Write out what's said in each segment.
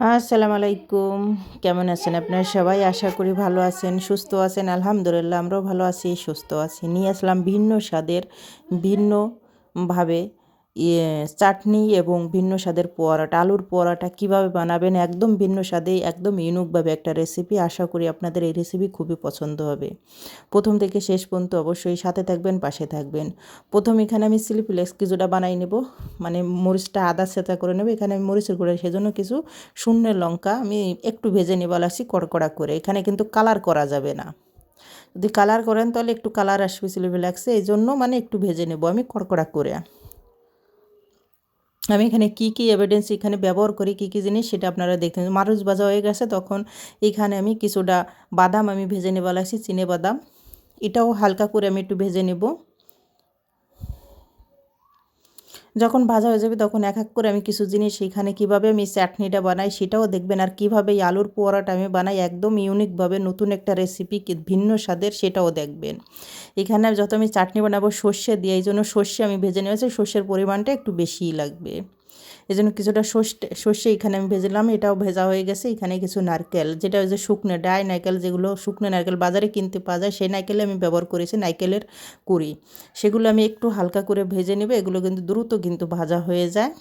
আসসালামু আলাইকুম কেমন আছেন আপনারা সবাই? আশা করি ভালো আছেন, সুস্থ আছেন, আলহামদুলিল্লাহ, আমরাও ভালো আছি, সুস্থ আছি। নিয়ে আসলাম ভিন্ন স্বাদের ভিন্নভাবে চাটনি এবং ভিন্ন স্বাদের পরোটা, আলুর পরোটা কীভাবে বানাবেন, একদম ভিন্ন স্বাদে, একদম ইউনিকভাবে একটা রেসিপি আশা করি আপনাদের এই রেসিপি খুবই পছন্দ হবে। প্রথম থেকে শেষ পর্যন্ত অবশ্যই সাথে থাকবেন, পাশে থাকবেন। প্রথম এখানে আমি স্লিপলেস কিছুটা বানাই নেব মানে মরিচটা আদা সেতা করে নেব, এখানে আমি মরিচের গুঁড়ো, সেজন্য কিছু শূন্যের লঙ্কা আমি একটু ভেজে নেব লাগছি কড়কড়া করে। এখানে কিন্তু কালার করা যাবে না। যদি কালার করেন তাহলে একটু কালার আসবে স্লিপলেক্সে এই জন্য মানে একটু ভেজে নেব আমি কড়কড়া করে। আমি এখানে কি কি এভিডেন্স এখানে ব্যবহার করি, কী কী জিনিস সেটা আপনারা দেখতে মারুচ ভাজা হয়ে গেছে, তখন এখানে আমি কিছুটা বাদাম আমি ভেজে নেবা লাগছি, চিনে বাদাম। এটাও হালকা করে আমি একটু ভেজে নেব। যখন ভাজা হয়ে যাবে তখন এক এক করে আমি কিছু জিনিস এখানে কীভাবে আমি চাটনিটা বানাই সেটাও দেখবেন। আর কীভাবে এই আলুর পোয়ারাটা আমি বানাই একদম ইউনিকভাবে নতুন একটা রেসিপি ভিন্ন স্বাদের সেটাও দেখবেন। এখানে যত আমি চাটনি বানাবো সর্ষে দিয়ে, এই জন্য সর্ষে আমি ভেজে নিয়েছি সর্ষের পরিমাণটা একটু বেশিই লাগবে। এই জন্য কিছুটা সর্ষে সর্ষে এখানে আমি ভেজেলাম, এটাও ভেজা হয়ে গেছে। এখানে কিছু নারকেল, যেটা ওই যে শুকনো ডাই নারকেল যেগুলো শুকনো নারকেল বাজারে কিনতে পাওয়া যায়, সেই নারকেলে আমি ব্যবহার করেছি, নারকেলের কুড়ি। সেগুলো আমি একটু হালকা করে ভেজে নেবে, এগুলো কিন্তু দ্রুত কিন্তু ভাজা হয়ে যায়।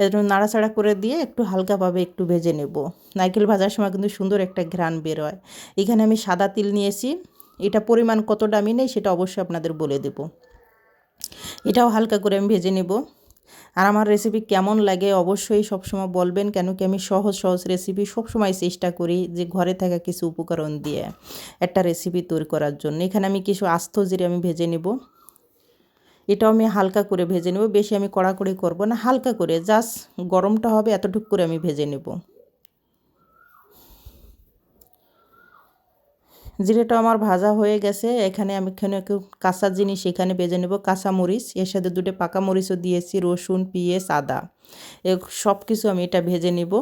এজন্য নাড়াচাড়া করে দিয়ে একটু হালকাভাবে একটু ভেজে নেব। নারকেল ভাজার সময় কিন্তু সুন্দর একটা ঘ্রাণ বের হয় এখানে আমি সাদা তিল নিয়েছি, এটা পরিমাণ কতটা আমি নেই সেটা অবশ্যই আপনাদের বলে দেব। এটাও হালকা করে আমি ভেজে নেব। আর আমার রেসিপি কেমন লাগে অবশ্যই সবসময় বলবেন কেন কি আমি সহজ সহজ রেসিপি সবসময় চেষ্টা করি যে ঘরে থাকা কিছু উপকরণ দিয়ে একটা রেসিপি তৈরি করার জন্য। এখানে আমি কিছু আস্ত জিরে আমি ভেজে নেব। এটাও আমি হালকা করে ভেজে নেব, বেশি আমি কড়াকড়ি করব না, হালকা করে জাস্ট গরমটা হবে এতটুকু করে আমি ভেজে নেব। জিরেটা আমার ভাজা হয়ে গেছে। এখানে আমি এখানে একটু কাঁচা জিনিস এখানে বেজে নেব, কাঁচা মরিচ। এর সাথে দুটো পাকা মরিচও দিয়েছি, রসুন, পিঁয়াজ, আদা। সব কিছু আমি এটা ভেজে নেব।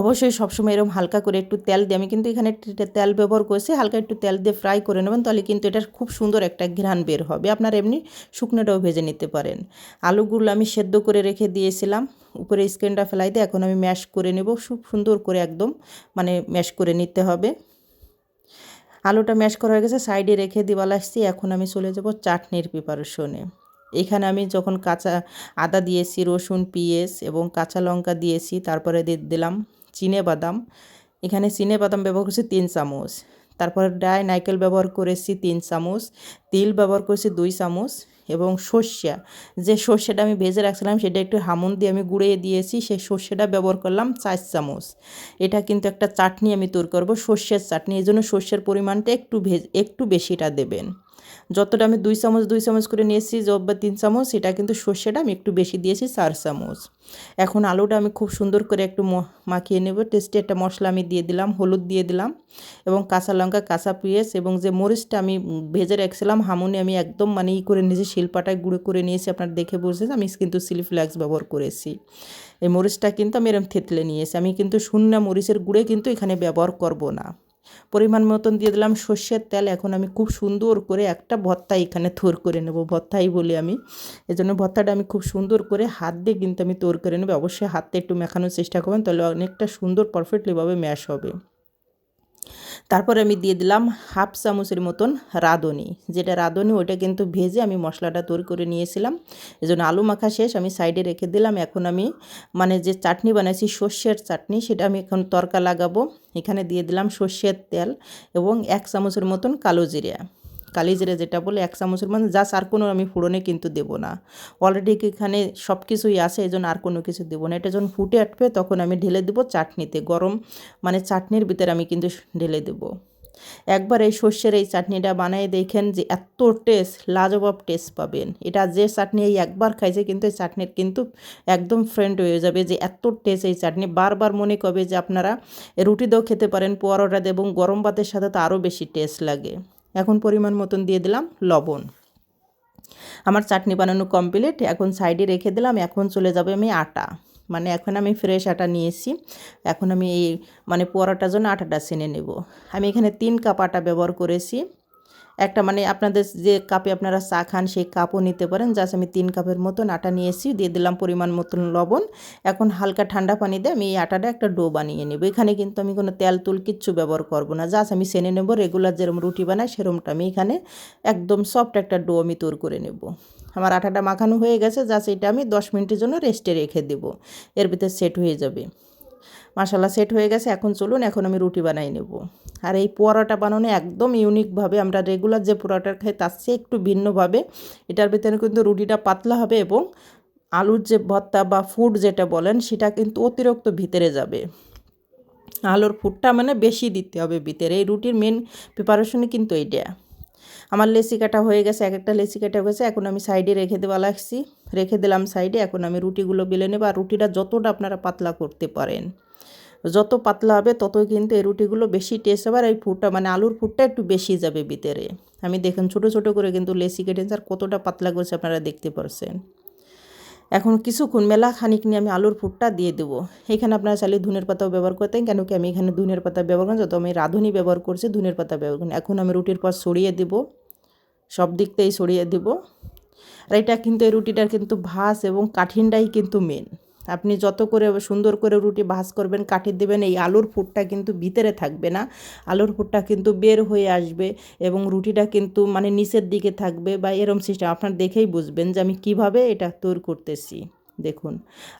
অবশ্যই সবসময় এরকম হালকা করে একটু তেল দিয়ে, আমি কিন্তু এখানে তেল ব্যবহার করেছি, হালকা একটু তেল দিয়ে ফ্রাই করে নেবেন, তাহলে কিন্তু এটা খুব সুন্দর একটা ঘ্রাণ বের হবে। আপনার এমনি শুকনোটাও ভেজে নিতে পারেন। আলুগুলো আমি সেদ্ধ করে রেখে দিয়েছিলাম, উপরে স্ক্রিনটা ফেলাই দিয়ে এখন আমি ম্যাশ করে নেব, খুব সুন্দর করে একদম মানে ম্যাশ করে নিতে হবে। আলুটা ম্যাশ করা হয়ে গেছে সাইডে রেখে দিবাল আসছি এখন আমি চলে যাব চাটনির প্রিপারেশনে এখানে আমি যখন কাঁচা আদা দিয়েছি, রসুন, পিঁয়াজ এবং কাঁচা লঙ্কা দিয়েছি, তারপরে দিয়ে দিলাম চিনে বাদাম। এখানে চিনে বাদাম ব্যবহার করছি তিন চামচ। তারপর ডাই নাইকেল ব্যবহার করেছি তিন চামচ। তিল ব্যবহার করেছি দুই চামচ। এবং সর্ষা, যে সর্ষেটা আমি ভেজে রাখছিলাম সেটা একটু হামুন দিয়ে আমি গুঁড়িয়ে দিয়েছি, সেই সর্ষেটা ব্যবহার করলাম চার চামচ। এটা কিন্তু একটা চাটনি আমি তৈরি করব, সর্ষের চাটনি। এই জন্য সর্ষের পরিমাণটা একটু ভেজ, একটু বেশিটা দেবেন। যতটা আমি দুই চামচ দুই চামচ করে নিয়েছি বা তিন চামচ, সেটা কিন্তু সর্ষেটা আমি একটু বেশি দিয়েছি, চার চামচ। এখন আলুটা আমি খুব সুন্দর করে একটু মাখিয়ে নেব টেস্টি একটা মশলা আমি দিয়ে দিলাম, হলুদ দিয়ে দিলাম এবং কাঁচা লঙ্কা, কাঁচা পেঁয়াজ এবং যে মরিচটা আমি ভেজে রাখছিলাম, হামুনি আমি একদম মানে ই করে নিয়েছি, শিলপাটায় গুঁড়ো করে নিয়েছি, আপনার দেখে বুঝেছেন, আমি কিন্তু সিলিফ্ল্যাক্স ব্যবহার করেছি। এই মরিচটা কিন্তু আমি এরকম থেতলে নিয়েছি, আমি কিন্তু শূন্য মরিচের গুঁড়ে কিন্তু এখানে ব্যবহার করব না। পরিমাণ মতন দিয়ে দিলাম সর্ষের তেল। এখন আমি খুব সুন্দর করে একটা ভর্তা এখানে থোর করে নেব। ভর্তাই বলি আমি। এজন্য ভত্তাটা আমি খুব সুন্দর করে হাত দিয়ে কিন্তু আমি তোর করে নেব। অবশ্যই হাতে একটু মেখানোর চেষ্টা করবেন, তাহলে অনেকটা সুন্দর পারফেক্টলিভাবে ম্যাশ হবে। তারপরে আমি দিয়ে দিলাম হাফ চামচের মতন রাঁধুনি। যেটা রাঁধুনি ওইটা কিন্তু ভেজে আমি মশলাটা তৈরি করে নিয়েছিলাম। এই জন্য আলু মাখা শেষ, আমি সাইডে রেখে দিলাম। এখন আমি মানে যে চাটনি বানাইছি, সর্ষের চাটনি, সেটা আমি এখন তরকা লাগাবো। এখানে দিয়ে দিলাম সর্ষের তেল এবং এক চামচের মতন কালো জিরা। কালি জিরে যেটা বলে এক চামচের মানে জাস্ট আর কোনো আমি ফুড়নে কিন্তু দেবো না। অলরেডি এখানে সব কিছুই আছে, এই জন্য আর কোনো কিছু দেবো না। এটা যখন ফুটে আটবে তখন আমি ঢেলে দেবো চাটনিতে। গরম মানে চাটনির ভিতরে আমি কিন্তু ঢেলে দেবো। একবার এই সর্ষের এই চাটনিটা বানিয়ে দেখেন যে এত টেস্ট লাজবাব টেস্ট পাবেন। এটা যে চাটনি এই একবার খাইছে কিন্তু এই চাটনির কিন্তু একদম ফ্রেন্ড হয়ে যাবে যে এত টেস্ট এই চাটনি। বারবার মনে করবে যে আপনারা রুটি দিয়েও খেতে পারেন পরোটা এবং গরম ভাতের সাথে তো আরও বেশি টেস্ট লাগে। এখন পরিমাণ মতন দিয়ে দিলাম লবণ। আমার চাটনি বানানো কমপ্লিট এখন সাইডে রেখে দিলাম, এখন চলে যাবে আমি আটা। মানে এখন আমি ফ্রেশ আটা নিয়েছি, এখন আমি এই মানে পরোটার জন্য আটাটা ছেনে নেব। আমি এখানে তিন কাপ আটা ব্যবহার করেছি। একটা মানে আপনাদের যে কাপে আপনারা চা খান, সেই কাপও নিতে পারেন। জাস্ট আমি তিন কাপের মতন আটা নিয়ে নিয়েছি দিয়ে দিলাম পরিমাণ মতন লবণ। এখন হালকা ঠান্ডা পানি দিয়ে আমি এই আটাটা একটা ডো বানিয়ে নেব। এখানে কিন্তু আমি কোনো তেল তুল কিচ্ছু ব্যবহার করব না। জাস্ট আমি সেনে নেব রেগুলার যেরকম রুটি বানাই সেরকমটা আমি এখানে একদম সফট একটা ডো আমি তৈরি করে নেব। আমার আটাটা মাখানো হয়ে গেছে, জাস্ট এটা আমি দশ মিনিটের জন্য রেস্টে রেখে দেব। এর ভিতরে সেট হয়ে যাবে। মশালা সেট হয়ে গেছে। এখন চলুন, এখন আমি রুটি বানাই নেব। আর এই পোয়ারাটা বানানো একদম ইউনিকভাবে আমরা রেগুলার যে পোড়াটা খাই তার চেয়ে একটু ভিন্নভাবে। এটার ভিতরে কিন্তু রুটিটা পাতলা হবে এবং আলুর যে ভর্তা বা ফুড যেটা বলেন, সেটা কিন্তু অতিরিক্ত ভিতরে যাবে। আলুর ফুডটা মানে বেশি দিতে হবে ভিতরে। এই রুটির মেন প্রিপারেশনই কিন্তু এইটা। আমার লেসি কাটা হয়ে গেছে, এক একটা লেসি কাটা হয়ে গেছে, এখন আমি সাইডে রেখে দেওয়া লাগছি। রেখে দিলাম সাইডে, এখন আমি রুটিগুলো বেলে নেব, আর রুটিটা যতটা আপনারা পাতলা করতে পারেন। যত পাতলা হবে তত কিন্তু এই রুটিগুলো বেশি টেস্ট হবে, আর এই ফুটটা মানে আলুর ফুটটা একটু বেশি যাবে ভিতরে। আমি দেখেন ছোটো ছোটো করে কিন্তু লেসি কেটেছে আর কতটা পাতলা করেছে আপনারা দেখতে পারছেন। এখন কিছুক্ষণ মেলা খানিক নিয়ে আমি আলুর ফুটটা দিয়ে দেবো। এখানে আপনারা চাইলে ধুনের পাতাও ব্যবহার করতেন কেন কি আমি এখানে ধুনের পাতা ব্যবহার করি যত আমি রাঁধুনি ব্যবহার করছি, ধুনের পাতা ব্যবহার করেন এখন আমি রুটির পর সরিয়ে দেব, সব দিক থেকেই সরিয়ে দেব। আর এটা কিন্তু, এই রুটিটার কিন্তু ভাস এবং কাঠিনটাই কিন্তু মেন আপনি যত করে সুন্দর করে রুটি ভাজ করবেন, কাঠি দেবেন, এই আলুর ফুটটা কিন্তু ভিতরে থাকবে না। আলুর ফুটটা কিন্তু বের হয়ে আসবে এবং রুটিটা কিন্তু মানে নিচের দিকে থাকবে বা এরম সিস্টেম আপনার দেখেই বুঝবেন যে আমি কীভাবে এটা তৈরি করতেছি। দেখুন।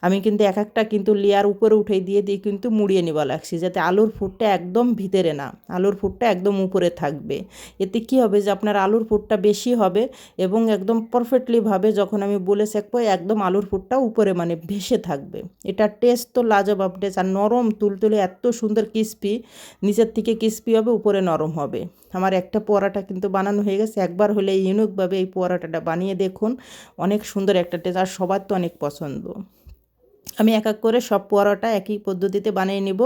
আমি কিন্তু এক একটা কিন্তু লেয়ার উপরে উঠে দিয়ে দিয়ে কিন্তু মুড়িয়ে নেওয়া লাগছি, যাতে আলুর ফুটটা একদম ভিতরে না, আলুর ফুটটা একদম উপরে থাকবে। এতে কি হবে যে আপনার আলুর ফুটটা বেশি হবে এবং একদম পারফেক্টলিভাবে যখন আমি বলে শেখবো একদম আলুর ফুটটা উপরে মানে ভেসে থাকবে। এটা টেস্ট তো লাজবাব টেস্ট আর নরম তুলতুলে এত সুন্দর ক্রিস্পি নিচের থেকে ক্রিস্পি হবে, উপরে নরম হবে। আমার একটা পোয়ারাটা কিন্তু বানানো হয়ে গেছে, একবার হলে ইউনিকভাবে এই পোয়ারাটাটা বানিয়ে দেখুন, অনেক সুন্দর একটা টেস্ট আর সবার তো অনেক পছন্দ। আমি এক এক করে সব পরোটা একই পদ্ধতিতে বানিয়ে নিব।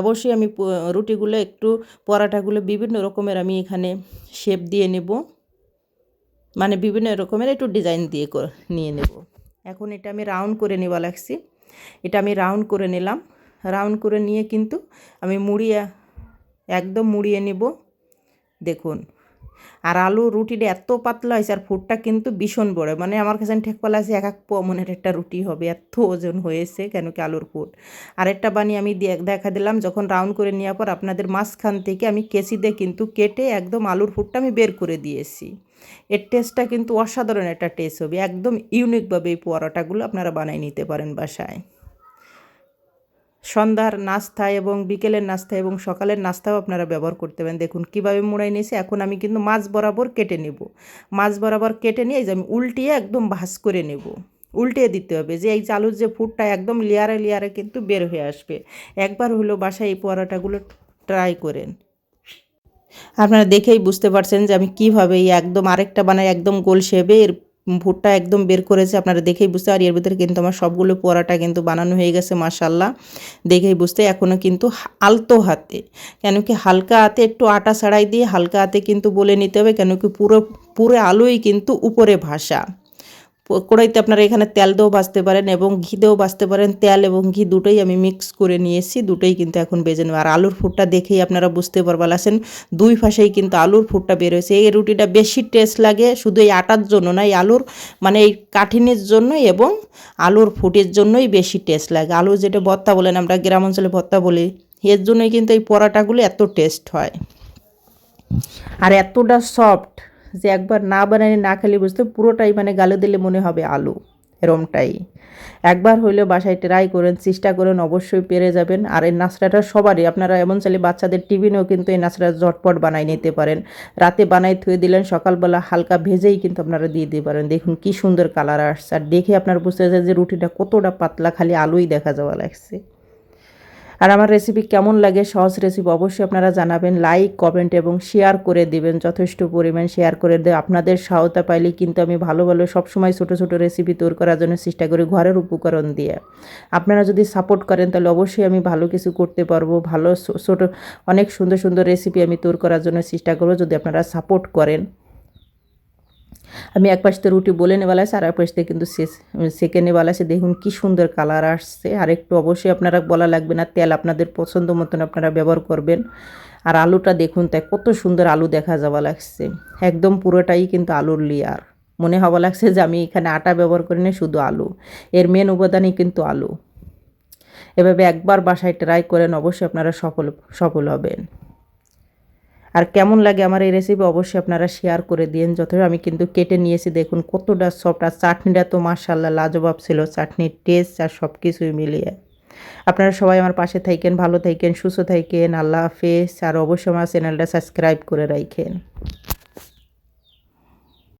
অবশ্যই আমি রুটিগুলো একটু, পরোটাগুলো বিভিন্ন রকমের আমি এখানে শেপ দিয়ে নেব। মানে বিভিন্ন রকমের একটু ডিজাইন দিয়ে নিয়ে নেব। এখন এটা আমি রাউন্ড করে নেওয়া লাগছি এটা আমি রাউন্ড করে নিলাম। রাউন্ড করে নিয়ে কিন্তু আমি মুড়িয়ে, একদম মুড়িয়ে নেব। দেখুন। আর আলু রুটিটা এত পাতলা হয়েছে, আর ফুটটা কিন্তু ভীষণ বড়। মানে আমার কাছে ঠেকপালা আছে এক এক মনের একটা রুটি হবে, এত ওজন হয়েছে কেন কি আলুর ফুট আরেকটা বানিয়ে আমি দেখা দিলাম, যখন রাউন্ড করে নেওয়ার পর আপনাদের মাঝখান থেকে আমি কেসি দিয়ে কিন্তু কেটে একদম আলুর ফুটটা আমি বের করে দিয়েছি। এর টেস্টটা কিন্তু অসাধারণ একটা টেস্ট হবে, একদম ইউনিকভাবে এই পোয়ারাটাগুলো আপনারা বানিয়ে নিতে পারেন বাসায়। সন্ধ্যার নাস্তা এবং বিকেলের নাস্তা এবং সকালের নাস্তাও আপনারা ব্যবহার করতে পারেন। দেখুন, কীভাবে মোড়াই নিয়েছি, এখন আমি কিন্তু মাছ বরাবর কেটে নেব। মাছ বরাবর কেটে নিয়ে যে আমি উল্টিয়ে একদম ভাস করে নেব। উল্টিয়ে দিতে হবে, যে এই চালুর যে ফুটটা একদম লেয়ারে লেয়ারে কিন্তু বের হয়ে আসবে। একবার হলো বাসায় এই পরোটাগুলো ট্রাই করেন। আপনারা দেখেই বুঝতে পারছেন যে আমি কীভাবে এই একদম আরেকটা বানাই, একদম গোল শেপে এর ভুট্টা একদম বের করেছে, আপনারা দেখেই বুঝতে আর এর ভিতরে কিন্তু আমার সবগুলো পোড়াটা কিন্তু বানানো হয়ে গেছে মাসাল্লাহ দেখেই বুঝতে এখনও কিন্তু আলতো হাতে। কেন কি হালকা হাতে একটু আটা ছাড়াই দিয়ে হালকা হাতে কিন্তু বলে নিতে হবে, কেন কি পুরো পুরো আলোই কিন্তু উপরে ভাসা। কড়াইতে আপনারা এখানে তেল দিয়েও ভাজতে পারেন এবং ঘি দিয়েও ভাজতে পারেন। তেল এবং ঘি দুটোই আমি মিক্স করে নিয়েছি, দুটোই কিন্তু এখন বেজে নেব। আর আলুর ফুটটা দেখেই আপনারা বুঝতে পারবেন, আসেন দুই পাশেই কিন্তু আলুর ফুটটা বের হয়েছে। এই রুটিটা বেশি টেস্ট লাগে শুধু এই আটার জন্য না, এই আলুর মানে এই কাঠিনের জন্য এবং আলুর ফুটের জন্যই বেশি টেস্ট লাগে। আলু যেটা ভর্তা বলেন, আমরা গ্রাম অঞ্চলে ভর্তা বলি, এর জন্যই কিন্তু এই পরাটাগুলো এত টেস্ট হয়। আর এতটা সফট যে একবার না বানালে না খেলে বুঝতে পুরোটাই মানে গালে দিলে মনে হবে আলু, এরমটাই। একবার হইলেও বাসায় ট্রাই করেন, চেষ্টা করেন, অবশ্যই পেরে যাবেন। আর এই নাচড়াটা সবারই, আপনারা এমন চাইলে বাচ্চাদের টিফিনেও কিন্তু এই নাচড়া ঝটপট বানাই নিতে পারেন। রাতে বানাই থুয়ে দিলেন, সকালবেলা হালকা ভেজেই কিন্তু আপনারা দিয়ে দিতে পারেন। দেখুন কি সুন্দর কালার আসছে। আর দেখে আপনার বুঝতে পারছেন যে রুটিটা কতটা পাতলা, খালি আলুই দেখা যাওয়া লাগছে। আর আমার রেসিপি কেমন লাগে, সহজ রেসিপি অবশ্যই আপনারা জানাবেন। লাইক কমেন্ট এবং শেয়ার করে দিবেন। যথেষ্ট পরিমাণ শেয়ার করে দেয় আপনাদের সহায়তা পাইলে কিন্তু আমি ভালো ভালো, সবসময় ছোটো ছোটো রেসিপি তৈরি করার জন্য চেষ্টা করি ঘরের উপকরণ দিয়ে। আপনারা যদি সাপোর্ট করেন, তাহলে অবশ্যই আমি ভালো কিছু করতে পারব। ভালো ছোটো, অনেক সুন্দর সুন্দর রেসিপি আমি তৈরি করার জন্য চেষ্টা করব যদি আপনারা সাপোর্ট করেন। আমি এক পাশ থেকে রুটি বলে নেওয়ালা আছে আর এক পাশ থেকে কিন্তু সেকে নেওয়ালা আছে দেখুন কি সুন্দর কালার আসছে। আর একটু অবশ্যই আপনারা বলা লাগবে না, তেল আপনাদের পছন্দ মতন আপনারা ব্যবহার করবেন। আর আলুটা দেখুন তাই কত সুন্দর আলু দেখা যাওয়া লাগছে। একদম পুরোটাই কিন্তু আলুর লেয়ার মনে হওয়া লাগছে যে আমি এখানে আটা ব্যবহার করি না শুধু আলু। এর মেন উপাদানই কিন্তু আলু। এভাবে একবার বাসায় ট্রাই করেন, অবশ্যই আপনারা সফল সফল হবেন। আর কেমন লাগে আমার এই রেসিপি অবশ্যই আপনারা শেয়ার করে দিন যথেষ্ট আমি কিন্তু কেটে নিয়েছি, দেখুন কতটা সফট আর চাটনিটা তো মার্শাল্লাহ লাজবাব ছিল। চাটনির টেস্ট আর সব কিছুই মিলিয়ে। আপনারা সবাই আমার পাশে থাকেন, ভালো থাকেন, সুস্থ থাকেন, আল্লাহ হাফেজ। আর অবশ্যই আমার চ্যানেলটা সাবস্ক্রাইব করে রাখেন।